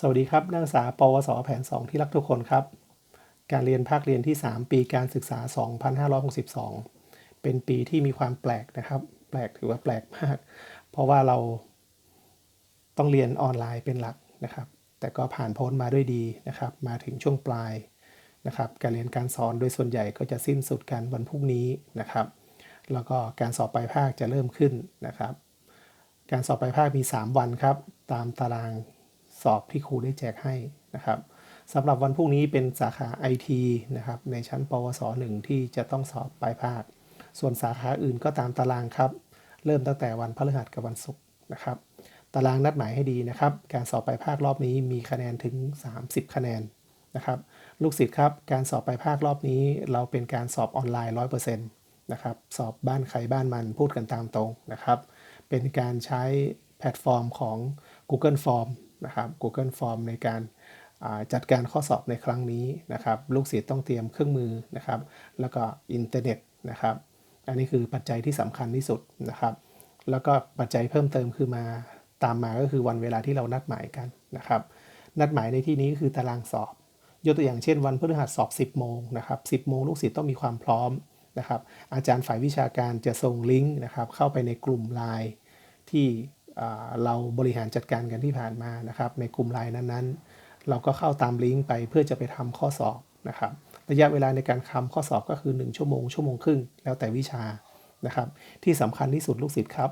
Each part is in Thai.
สวัสดีครับ นักศึกษา ปวส แผน 2 ที่รักทุกคนครับ การเรียนภาคเรียนที่ 3 ปีการศึกษา 2562 เป็นปีที่มีความแปลกนะครับ แปลกถือว่าแปลกมาก เพราะว่าเราต้องเรียนออนไลน์เป็นหลักนะครับ แต่ก็ผ่านพ้นมาด้วยดีนะครับ มาถึงช่วงปลายนะครับ การเรียนการสอนโดยส่วนใหญ่ก็จะสิ้นสุดกันวันพรุ่งนี้นะครับ แล้วก็การสอบปลายภาคจะเริ่มขึ้นนะครับ การสอบปลายภาคมี 3 วันครับ ตามตาราง สอบที่ครูได้แจกให้นะครับสำหรับวันพรุ่งนี้เป็นสาขา IT นะครับในชั้นปวส 1 ที่จะต้องสอบปลายภาค ส่วนสาขาอื่นก็ตามตารางครับ เริ่มตั้งแต่วันพฤหัสกับวันศุกร์นะครับ ตารางนัดหมายให้ดีนะครับ การสอบปลายภาครอบนี้มีคะแนนถึง 30 คะแนนนะครับลูกศิษย์ครับ การสอบปลายภาครอบนี้ เราเป็นการสอบออนไลน์ 100%นะครับสอบบ้านใครบ้านมันพูดกันตามตรงนะครับ เป็นการใช้แพลตฟอร์มของ Google Form นะครับ Google Form ในการจัดการข้อสอบในครั้งนี้นะครับ ลูกศิษย์ต้องเตรียมเครื่องมือนะครับ แล้วก็อินเทอร์เน็ตนะครับ อันนี้คือปัจจัยที่สำคัญที่สุดนะครับ แล้วก็ปัจจัยเพิ่มเติมคือมาตามมาก็คือวันเวลาที่เรานัดหมายกันนะครับ นัดหมายในที่นี้คือตารางสอบ ยกตัวอย่างเช่น วันพฤหัสสอบ 10 โมงนะครับ 10 โมงลูกศิษย์ต้องมีความพร้อมนะครับ อาจารย์ฝ่ายวิชาการจะส่งลิงก์นะครับเข้าไปในกลุ่มไลน์ที่ เราบริหารจัดการกันที่ผ่านมานะครับในกลุ่มไลน์นั้นๆ เราก็เข้าตามลิงก์ไปเพื่อจะไปทำข้อสอบนะครับระยะเวลาในการทำข้อสอบก็คือ 1 ชั่วโมงชั่วโมงครึ่งแล้วแต่วิชานะครับที่สำคัญที่สุดลูกศิษย์ครับ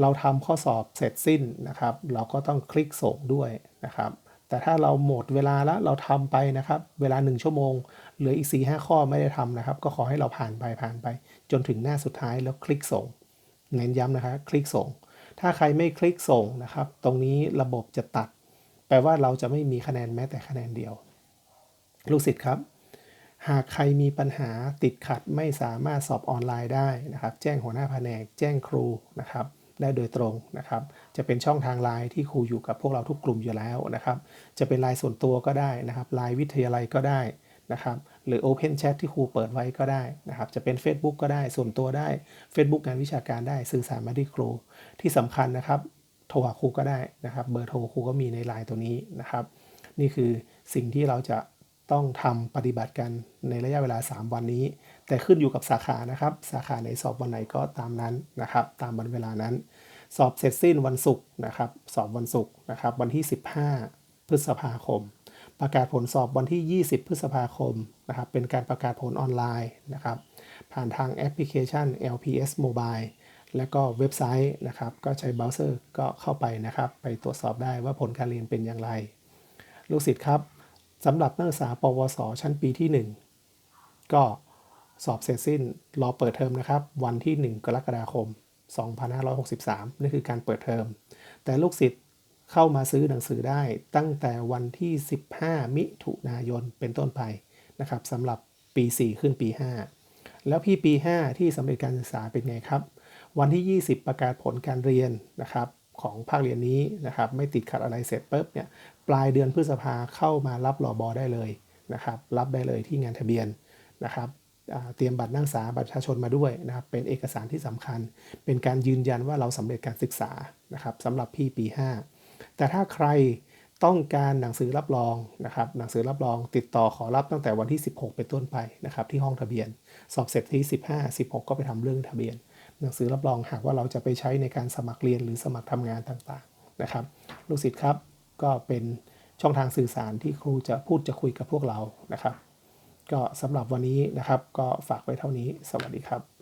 เราทำข้อสอบเสร็จสิ้นนะครับ เราก็ต้องคลิกส่งด้วยนะครับ แต่ถ้าเราหมดเวลาแล้วเราทำไปนะครับ เวลา 1 ชั่วโมงเหลืออีก 4-5 ข้อไม่ได้ทำนะครับ ก็ขอให้เราผ่านไปผ่านไป จนถึงหน้าสุดท้ายแล้วคลิกส่งเน้นย้ำนะครับคลิกส่ง ถ้าใครไม่คลิกส่งนะครับ ตรงนี้ระบบจะตัด แปลว่าเราจะไม่มีคะแนนแม้แต่คะแนนเดียว ลูกศิษย์ครับ หากใครมีปัญหาติดขัดไม่สามารถสอบออนไลน์ได้นะครับ แจ้งหัวหน้าแผนก แจ้งครูนะครับได้โดยตรงนะครับ จะเป็นช่องทางไลน์ที่ครูอยู่กับพวกเราทุกกลุ่มอยู่แล้วนะครับ จะเป็นไลน์ส่วนตัวก็ได้นะครับไลน์วิทยาลัยก็ได้ นะครับหรือ Open Chat ที่ครูเปิดไว้ก็ได้นะครับจะเป็น Facebook ก็ได้ส่วนตัวได้ Facebook งานวิชาการได้สื่อสารมาที่ครู ที่สำคัญนะครับโทรหาครูก็ได้นะครับเบอร์โทรครูก็มีในไลน์ตัวนี้นะครับ นี่คือสิ่งที่เราจะต้องทำปฏิบัติกันในระยะเวลา 3 วันนี้ แต่ขึ้นอยู่กับสาขานะครับ สาขาไหนสอบวันไหนก็ตามนั้นนะครับ ตามวันเวลานั้น สอบเสร็จสิ้นวันศุกร์นะครับ สอบวันศุกร์นะครับ วันที่ 15 พฤษภาคม ประกาศผลสอบวันที่ 20 พฤษภาคมนะครับเป็นการประกาศผลออนไลน์นะครับผ่านทางแอปพลิเคชัน LPS Mobile และก็เว็บไซต์นะครับก็ใช้เบราว์เซอร์ก็เข้าไปนะครับ ไปตรวจสอบได้ว่าผลการเรียนเป็นอย่างไร ลูกศิษย์ครับสำหรับนักศึกษา ปวส ชั้นปีที่ 1 ก็สอบเสร็จสิ้นรอเปิดเทอมนะครับ วันที่ 1 กรกฎาคม 2563 นี่คือการเปิดเทอม แต่ลูกศิษย์ เข้ามาซื้อหนังสือได้ตั้งแต่วันที่ 15 มิถุนายนเป็นต้นไปนะครับสำหรับปี 4 ขึ้นปี 5 แล้วพี่ปี 5 ที่สำเร็จการศึกษาเป็นไงครับ วันที่ 20 ประกาศผลการเรียนนะครับของภาคเรียนนี้นะครับไม่ติดขัดอะไรเสร็จปุ๊บเนี่ยปลายเดือนพฤษภาเข้ามารับรอบอได้เลยนะครับรับได้เลยที่งานทะเบียนนะครับเตรียมบัตรนักศึกษาบัตรประชาชนมาด้วยนะครับเป็นเอกสารที่สำคัญ เป็นการยืนยันว่าเราสำเร็จการศึกษานะครับสำหรับพี่ปี 5 แต่ถ้าใครต้องการหนังสือรับรองนะครับหนังสือรับรองติดต่อขอรับตั้งแต่วันที่ 16 เป็นต้นไปนะครับที่ห้องทะเบียน สอบเสร็จที่ 15 16 ก็ไปทำเรื่องทะเบียน หนังสือรับรองหากว่าเราจะไปใช้ในการสมัครเรียนหรือสมัครทำงานต่างๆนะครับลูกศิษย์ครับก็เป็นช่องทางสื่อสารที่ครูจะพูดจะคุยกับพวกเรานะครับ ก็สำหรับวันนี้นะครับก็ฝากไว้เท่านี้สวัสดีครับ